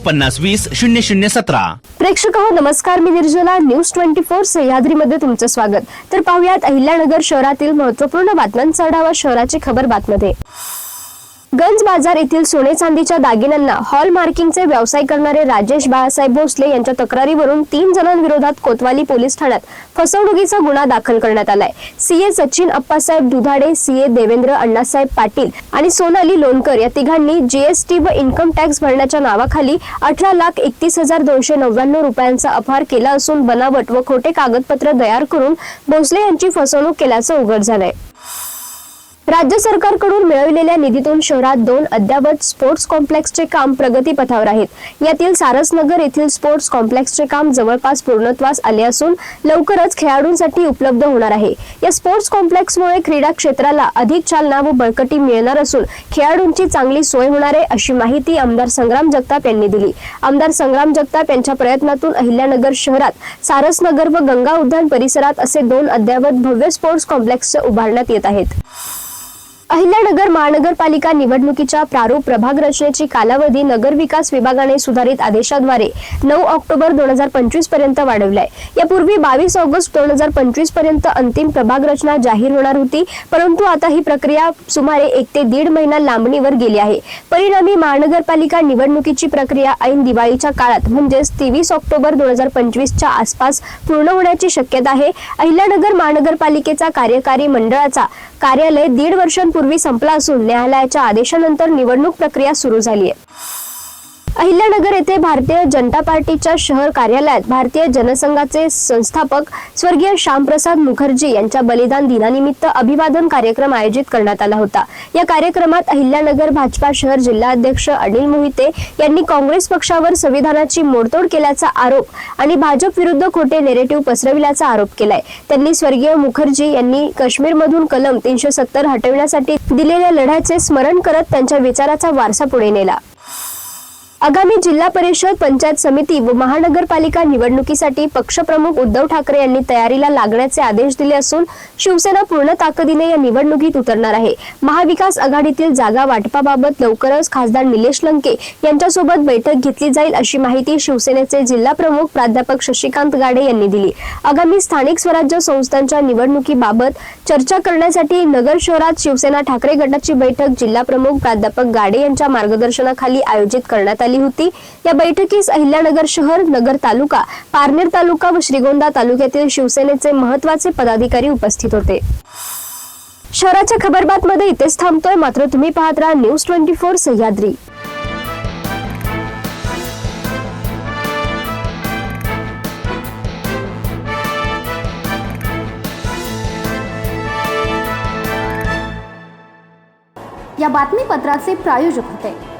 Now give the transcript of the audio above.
पन्नास वीस शून्य शून्य सतरा. प्रेक्षक हो नमस्कार मी निर्जला. न्यूज ट्वेंटी फोर सह्याद्रीमध्ये तुमचं स्वागत. तर पाहुयात अहिल्यानगर शहरातील महत्त्वपूर्ण बातम्यांचा आढावा शहराची खबर बातमध्ये. गंज बाजार येथील सोने चांदीच्या दागिन्यांना हॉल मार्किंगचे व्यवसाय करणारे राजेश बाळासाहेब भोसले यांच्या तक्रारीवरून तीन जणांविरोधात कोतवाली पोलीस ठाण्यात फसवणुकीचा गुन्हा दाखल करण्यात आलाय. सीए सचिन अप्पासाहेब दुधाडे सीए देवेंद्र अण्णासाहेब पाटील आणि सोनाली लोणकर या तिघांनी जीएसटी व इन्कम टॅक्स भरण्याच्या नावाखाली अठरा लाख एकतीस हजार दोनशे नव्याण्णव रुपयांचा अपहार केला असून बनावट व खोटे कागदपत्र तयार करून भोसले यांची फसवणूक केल्याचं उघड झालंय. राज्य सरकारकडून मिळविलेल्या निधीतून शहरात दोन अद्यावत स्पोर्ट्स कॉम्प्लेक्सचे काम प्रगतीपथावर आहेत. यातील सारसनगर येथील स्पोर्ट्स कॉम्प्लेक्सचे काम जवळपास पूर्णत्वास आले असून लवकरच खेळाडूंसाठी उपलब्ध होणार आहे. या स्पोर्ट्स कॉम्प्लेक्समुळे क्रीडा क्षेत्राला अधिक चालना व बळकटी मिळणार असून खेळाडूंची चांगली सोय होणार आहे अशी माहिती आमदार संग्राम जगताप यांनी दिली. आमदार संग्राम जगताप यांच्या प्रयत्नातून अहिल्यानगर शहरात सारसनगर व गंगा उद्यान परिसरात असे दोन अद्यावत भव्य स्पोर्ट्स कॉम्प्लेक्स उभारण्यात येत आहेत. अहिल्यानगर महानगरपालिका निवडणुकीच्या प्रारूप प्रभाग रचनेची कालावधी नगर विकास विभागाने सुधारित आदेशाद्वारे नऊ ऑक्टोबर दोन हजार पंचवीसपर्यंत वाढवलाय. यापूर्वी बावीस ऑगस्ट दोन हजार पंचवीसपर्यंत अंतिम प्रभाग रचना जाहीर होणार होती परंतु आता ही प्रक्रिया सुमारे एक ते दीड महिना लांबणीवर गेली आहे. परिणामी महानगरपालिका निवडणुकीची प्रक्रिया ऐन दिवाळीच्या काळात म्हणजेच तेवीस ऑक्टोबर दोन हजार पंचवीसच्या आसपास पूर्ण होण्याची शक्यता आहे. अहिल्यानगर महानगरपालिकेचा कार्यकारी मंडळाचा कार्यालय दीड वर्षांपूर्वी संपला असून न्यायालयाच्या आदेशानंतर निवडणूक प्रक्रिया सुरू झाली आहे अहिल्यानगर येथे भारतीय जनता पार्टीच्या शहर कार्यालयात भारतीय जनसंघाचे संस्थापक स्वर्गीय श्यामप्रसाद मुखर्जी यांच्या बलिदान दिनानिमित्त अभिवादन कार्यक्रम आयोजित करण्यात आला होता. या कार्यक्रमात अहिल्यानगर भाजपा शहर जिल्हाध्यक्ष अनिल मोहिते यांनी काँग्रेस पक्षावर संविधानाची मोडतोड केल्याचा आरोप आणि भाजप विरुद्ध खोटे नेरेटिव्ह पसरविल्याचा आरोप केलाय. त्यांनी स्वर्गीय मुखर्जी यांनी काश्मीरमधून कलम तीनशे सत्तर हटविण्यासाठी दिलेल्या लढ्याचे स्मरण करत त्यांच्या विचाराचा वारसा पुढे नेला. आगामी जिल्हा परिषद पंचायत समिती व महानगरपालिका निवडणुकीसाठी पक्षप्रमुख उद्धव ठाकरे यांनी तयारीला लागण्याचे आदेश दिले असून शिवसेना पूर्ण ताकदीने या निवडणुकीत उतरणार आहे. महाविकास आघाडीतील जागा वाटपाबाबत लवकरच खासदार निलेश लंके यांच्यासोबत बैठक घेतली जाईल अशी माहिती शिवसेनेचे जिल्हा प्रमुख प्राध्यापक शशिकांत गाडे यांनी दिली. आगामी स्थानिक स्वराज्य संस्थांच्या निवडणुकीबाबत चर्चा करण्यासाठी नगर शहरात शिवसेना ठाकरे गटाची बैठक जिल्हा प्रमुख प्राध्यापक गाडे यांच्या मार्गदर्शनाखाली आयोजित करण्यात आली होती. या बैठकीस अहिल्यानगर शहर नगर तालुका पारनेर तालुका व श्रीगोंदा तालुक्यातील शिवसेनेचे महत्त्वाचे पदाधिकारी उपस्थित होते. शहराच्या खबरबात मध्ये इथेच थांबतोय. मात्र तुम्ही पाहत राहा न्यूज ट्वेंटी फोर सह्याद्री. या बातमीपत्राचे प्रायोजक होते.